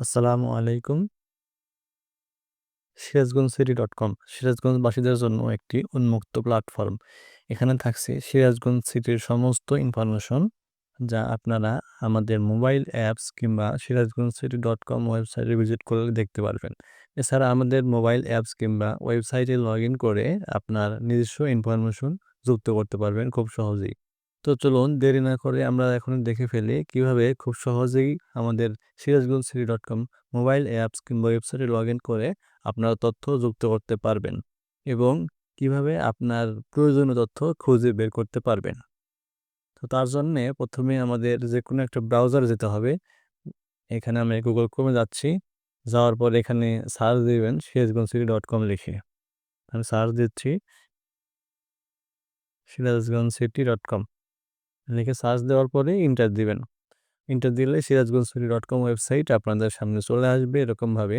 আসসালামু আলাইকুম। সিরাজগঞ্জসিটি.কম সিরাজগঞ্জবাসীদের জন্য একটি উন্মুক্ত প্ল্যাটফর্ম। এখানে থাকছে সিরাজগঞ্জ সিটির সমস্ত ইনফরমেশন যা আপনারা আমাদের মোবাইল অ্যাপস কিংবা সিরাজগঞ্জ সিটি ডট কম ওয়েবসাইটে ভিজিট করে দেখতে পারবেন। এছাড়া আমাদের মোবাইল অ্যাপস কিংবা ওয়েবসাইটে লগইন করে আপনার নিজস্ব ইনফরমেশন যুক্ত করতে পারবেন খুব সহজেই। তো চলুন দেরি না করে আমরা এখন দেখে ফেলি কীভাবে খুব সহজেই আমাদের Sirajganj city dot com mobile apps কিংবা ওয়েবসাইটে লগ ইন করে আপনার তথ্য যুক্ত করতে পারবেন এবং কীভাবে আপনার প্রয়োজনীয় তথ্য খুঁজে বের করতে পারবেন। তো তার জন্যে প্রথমে আমাদের যে কোনো একটা ব্রাউজার যেতে হবে। এখানে আমি গুগল ক্রোমে যাচ্ছি। যাওয়ার পর এখানে সার্চ দিবেন সিরাজগঞ্জ সিটি ডট কম লিখে। আমি সার্চ দিচ্ছি। সিরাজগঞ্জসিটি.কম লিখে সার্চ দেওয়ার পরে ইন্টার দিবেন। ইন্টার দিলে সিরাজগঞ্জ ডট কম ওয়েবসাইট আপনাদের সামনে চলে আসবে এরকমভাবে।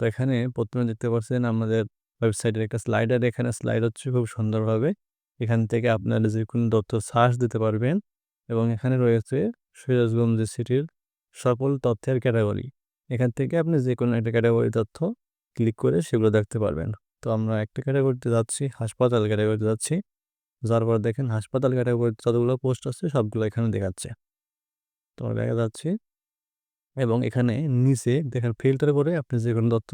তো এখানে প্রথমে দেখতে পাচ্ছেন আমাদের ওয়েবসাইটের একটা স্লাইডার এখানে স্লাইড হচ্ছে খুব সুন্দরভাবে। এখান থেকে আপনারা যে কোনো তথ্য সার্চ দিতে পারবেন এবং এখানে রয়েছে সিরাজগঞ্জ সিটির সকল তথ্যের ক্যাটাগরি। এখান থেকে আপনি যে কোনো একটা ক্যাটাগরি তথ্য ক্লিক করে সেগুলো দেখতে পারবেন। তো আমরা একটা ক্যাটাগরিতে যাচ্ছি, হাসপাতাল ক্যাটাগরিতে যাচ্ছি। যাওয়ার পর দেখেন হাসপাতাল ক্যাটাগরিতে যতগুলো পোস্ট আছে সবগুলো এখানে দেখাচ্ছে। তো দেখা যাচ্ছে এবং এখানে নিচে দেখেন ফিল্টার করে আপনি যে কোনো তথ্য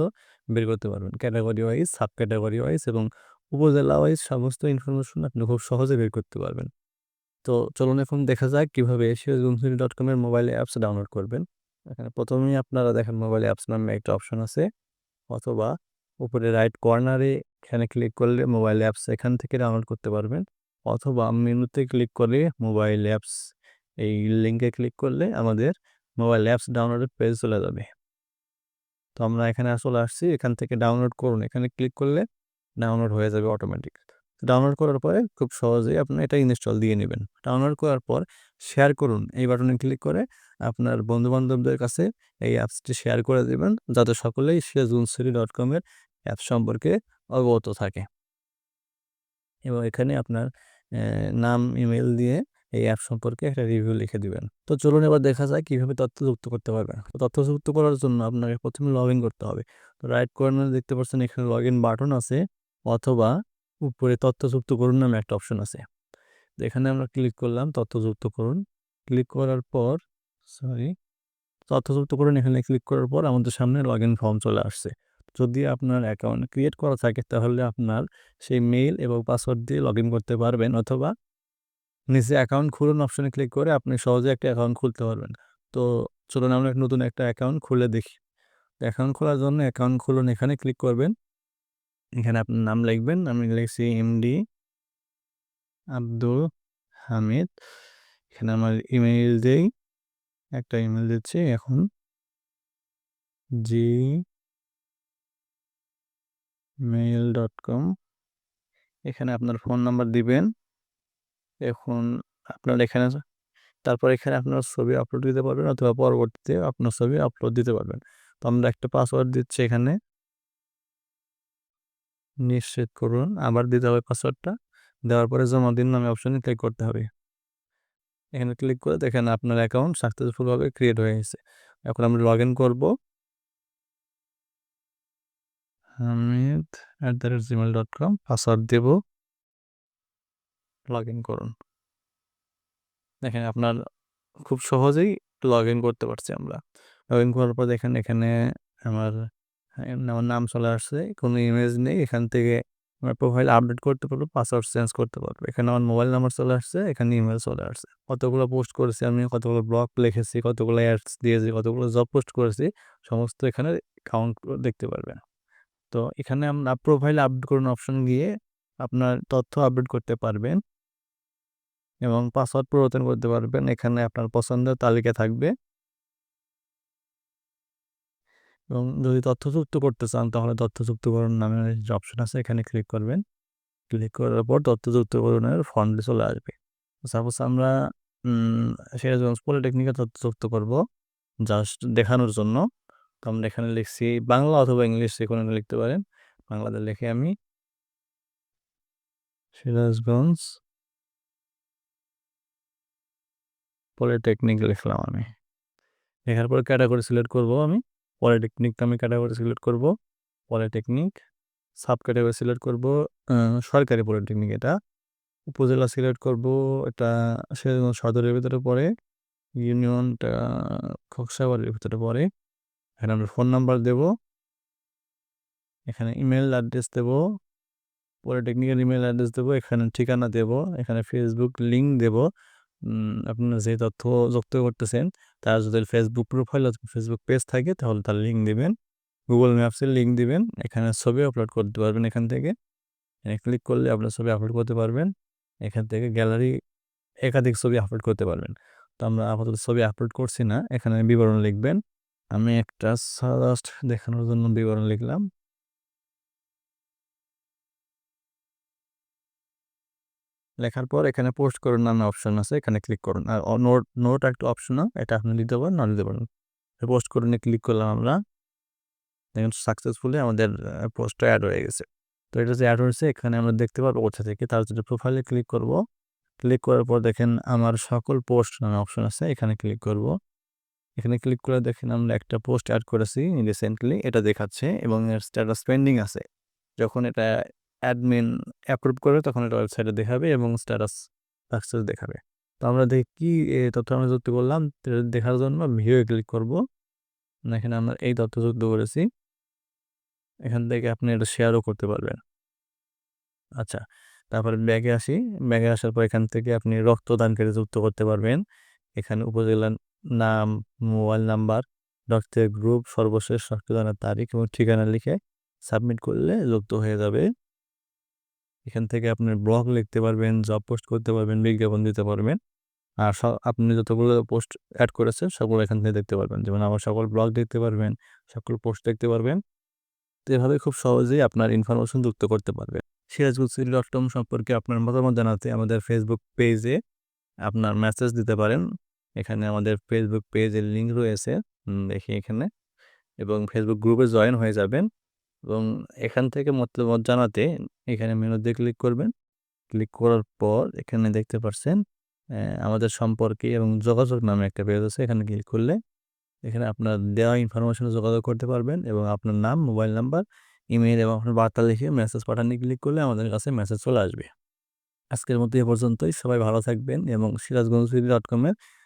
বের করতে পারবেন। Category wise, sub category wise এবং উপজেলা ওয়াইজ সমস্ত ইনফরমেশন আপনি খুব সহজে বের করতে পারবেন। তো চলুন এখন দেখা যাক কীভাবে কীভাবে ডট কমের মোবাইল অ্যাপস ডাউনলোড করবেন। এখানে প্রথমেই আপনারা দেখেন মোবাইল অ্যাপস নামে একটা অপশন আছে অথবা উপরে রাইট কর্নারে এখানে ক্লিক করলে মোবাইল অ্যাপস এখান থেকে ডাউনলোড করতে পারবেন অথবা মেনুতে ক্লিক করে মোবাইল অ্যাপস এই লিঙ্কে ক্লিক করলে আমাদের মোবাইল অ্যাপস ডাউনলোডের পেজ চলে যাবে। তো আমরা এখানে আসলে আসছি, এখান থেকে ডাউনলোড করুন এখানে ক্লিক করলে ডাউনলোড হয়ে যাবে অটোমেটিক। ডাউনলোড করার পরে খুব সহজেই আপনি এটা ইনস্টল দিয়ে নেবেন। ডাউনলোড করার পর শেয়ার করুন এই বাটনে ক্লিক করে আপনার বন্ধু-বান্ধবদের কাছে এই অ্যাপসটি শেয়ার করে দিবেন যাতে সকলেই সে জুনসিরি ডট কমের অ্যাপস সম্পর্কে অবগত থাকে। এবং এখানে আপনার নাম, ইমেল দিয়ে এই অ্যাপ সম্পর্কে একটা রিভিউ লিখে দিবেন। তো চলুন এবার দেখা যায় কীভাবে তথ্য যুক্ত করতে পারবেন। তো তথ্য যুক্ত করার জন্য আপনাকে প্রথমে লগইন করতে হবে। তো রাইট কর্নারে দেখতে পাচ্ছেন এখানে লগইন বাটন আছে অথবা উপরে তথ্য যুক্ত করুন নামে একটা অপশন আছে। তো এখানে আমরা ক্লিক করলাম তথ্য যুক্ত করুন। ক্লিক করার পর সরি তথ্য যুক্ত করুন এখানে ক্লিক করার পর আমাদের সামনে লগইন ফর্ম চলে আসছে। যদি আপনার অ্যাকাউন্ট ক্রিয়েট করা থাকে, তাহলে আপনার সেই মেইল এবং পাসওয়ার্ড দিয়ে লগইন করতে পারবেন অথবা নিচে অ্যাকাউন্ট খুলুন অপশনে ক্লিক করে আপনি সহজে একটা অ্যাকাউন্ট খুলতে পারবেন। তো চলুন আমরা নতুন একটা অ্যাকাউন্ট খুলে দেখি। অ্যাকাউন্ট খোলার জন্য অ্যাকাউন্ট খুলুন, এখানে ক্লিক করবেন। এখানে আপনার নাম লিখবেন। আমি লিখছি এমডি আব্দুল হামিদ। এখানে আমার ইমেইল দেই। একটা ইমেল দিচ্ছি এখন। জি মেইল.কম এখানে আপনার ফোন নাম্বার দিবেন। এখন আপনার এখানে তারপর এখানে আপনার ছবি আপলোড দিতে পারবেন অথবা পরবর্তীতে আপনার ছবি আপলোড দিতে পারবেন। তো আমরা একটা পাসওয়ার্ড দিচ্ছি এখানে। নিশ্চিত করুন। আবার দিতে হবে পাসওয়ার্ডটা। দেওয়ার পরে জমা দিন নামে অপশনে ক্লিক করতে হবে। এখানে ক্লিক করে দেখেন আপনার অ্যাকাউন্ট সাকসেসফুলভাবে ক্রিয়েট হয়ে গেছে। এখন আমরা লগ ইন করব। হামিদ@gmail.com পাসওয়ার্ড দেব। লগইন করুন। দেখেন আপনার খুব সহজেই লগইন করতে পারছি আমরা। লগইন করার পর দেখেন এখানে আমার আমার নাম চলে আসছে। কোনো ইমেজ নেই। এখান থেকে আমার প্রোফাইল আপডেট করতে পারব, পাসওয়ার্ড চেঞ্জ করতে পারব। এখানে আমার মোবাইল নাম্বার চলে আসছে, এখানে ইমেইল চলে আসছে। কতগুলো পোস্ট করেছি আমি, কতগুলো ব্লগ লিখেছি, কতগুলো অ্যাডস দিয়েছি, কতগুলো জব পোস্ট করেছি সমস্ত এখানে কাউন্ট দেখতে পারবেন। তো এখানে আমরা প্রোফাইল আপডেট করুন অপশন গিয়ে আপনার তথ্য আপডেট করতে পারবেন। এবং পাসওয়ার্ড পরিবর্তন করতে পারবেন। এখানে আপনার পছন্দের তালিকা থাকবে। এবং যদি তথ্য যুক্ত করতে চান তাহলে তথ্য যুক্তকরণ নামে যে অপশন আছে এখানে ক্লিক করবেন। ক্লিক করার পর তথ্য যুক্তকরণের ফন্টে চলে আসবে। সাপোজ আমরা সিরাজগঞ্জ পলিটেকনিকে তথ্য যুক্ত করব জাস্ট দেখানোর জন্য। তো আমরা এখানে লিখছি বাংলা অথবা ইংলিশ যেকোনো লিখতে পারেন। বাংলাতে লিখে আমি সিরাজগঞ্জ পলিটেকনিক লিখলাম আমি। লেখার পর ক্যাটাগরি সিলেক্ট করব আমি। পলিটেকনিক আমি ক্যাটাগরি সিলেক্ট করব পলিটেকনিক সাব ক্যাটাগরি সিলেক্ট করব সরকারি পলিটেকনিক এটা উপজেলা সিলেক্ট করব, এটা সদরের ভিতরে পড়ে, ইউনিয়নটা খোকসাবাড়ির ভিতরে পড়ে এখানে আমরা ফোন নাম্বার দেব। এখানে ইমেল অ্যাড্রেস দেব। পলিটেকনিকের ইমেল অ্যাড্রেস দেবো। এখানে ঠিকানা দেব। এখানে ফেসবুক লিঙ্ক দেব। আপনারা যে তথ্য যুক্ত করতেছেন, তার যদি ফেসবুক প্রোফাইল অথবা ফেসবুক পেজ থাকে, তাহলে তার লিঙ্ক দিবেন। গুগল ম্যাপসের লিঙ্ক দিবেন। এখানে ছবি আপলোড করতে পারবেন এখান থেকে। এখানে ক্লিক করলে আপনার ছবি আপলোড করতে পারবেন। এখান থেকে গ্যালারি একাধিক ছবি আপলোড করতে পারবেন। তো আমরা আপাতত ছবি আপলোড করছি না। এখানে বিবরণ লিখবেন। আমি একটা জাস্ট দেখানোর জন্য বিবরণ লিখলাম। লেখার পর এখানে পোস্ট করুন, নানা অপশন আছে, এখানে ক্লিক করুন। আর নোট নোট একটা অপশন এটা আপনি দিতে পারেন, না দিতে পারেন। পোস্ট করুন ক্লিক করলাম আমরা। দেখুন সাকসেসফুলি আমাদের পোস্টটা অ্যাড হয়ে গেছে। তো এটা যে অ্যাড হয়েছে, এখানে আমরা দেখতে পারব কোথা থেকে, তার জন্য প্রোফাইলে ক্লিক করব। ক্লিক করার পর দেখেন আমার সকল পোস্ট নানা অপশন আছে, এখানে ক্লিক করব। এখানে ক্লিক করে দেখেন আমরা একটা পোস্ট অ্যাড করেছি রিসেন্টলি এটা দেখাচ্ছে এবং এর স্ট্যাটাস পেন্ডিং আছে। যখন এটা অ্যাডমিন অ্যাপ্রুভ করে তখন এটা ওয়েবসাইটে দেখাবে এবং স্ট্যাটাস সাকসেস দেখাবে। তো আমরা দেখি কি তথ্য আমরা যুক্ত করলাম দেখার জন্য ভিডিও ক্লিক করব। এখানে আমরা এই তথ্য যুক্ত করেছি। এখান থেকে আপনি এটা শেয়ারও করতে পারবেন। আচ্ছা তারপরে ব্যাগে আসি। ব্যাগে আসার পর এখান থেকে আপনি রক্তদানকারী যুক্ত করতে পারবেন। এখানে উপজেলার নাম, মোবাইল নাম্বার রক্তের গ্রুপ, সর্বশেষ রক্তদানের তারিখ এবং ঠিকানা লিখে সাবমিট করলে যুক্ত হয়ে যাবে। এখান থেকে আপনি ব্লগ লিখতে পারবেন, জব পোস্ট করতে পারবেন, বিজ্ঞাপন দিতে পারবেন। আর আপনি যতগুলো পোস্ট অ্যাড করেছেন, সবগুলো এখান থেকে দেখতে পারবেন। যেমন আমার সকল ব্লগ দেখতে পারবেন, সকল পোস্ট দেখতে পারবেন। তো এভাবে খুব সহজেই আপনার ইনফরমেশন যুক্ত করতে পারবেন। সিরাজগুল সিল ডট কম সম্পর্কে আপনার মতামত জানাতে আমাদের ফেসবুক পেজে আপনার মেসেজ দিতে পারেন। এখানে আমাদের ফেসবুক পেজের লিঙ্ক রয়েছে দেখি এখানে। এবং ফেসবুক গ্রুপে জয়েন হয়ে যাবেন এবং এখান থেকে মতামত জানাতে এখানে মেনুতে ক্লিক করবেন। ক্লিক করার পর এখানে দেখতে পাচ্ছেন আমাদের সম্পর্কে এবং যোগাযোগ নামে একটা পেজ আছে, এখানে ক্লিক করলে এখানে আপনার দেওয়া ইনফরমেশনে যোগাযোগ করতে পারবেন এবং আপনার নাম মোবাইল নাম্বার ইমেল এবং আপনার বার্তা লিখে মেসেজ পাঠানো ক্লিক করলে আমাদের কাছে মেসেজ চলে আসবে। আজকের মতো এ পর্যন্তই, সবাই ভালো থাকবেন এবং সিরাজগঞ্জ ডট কমের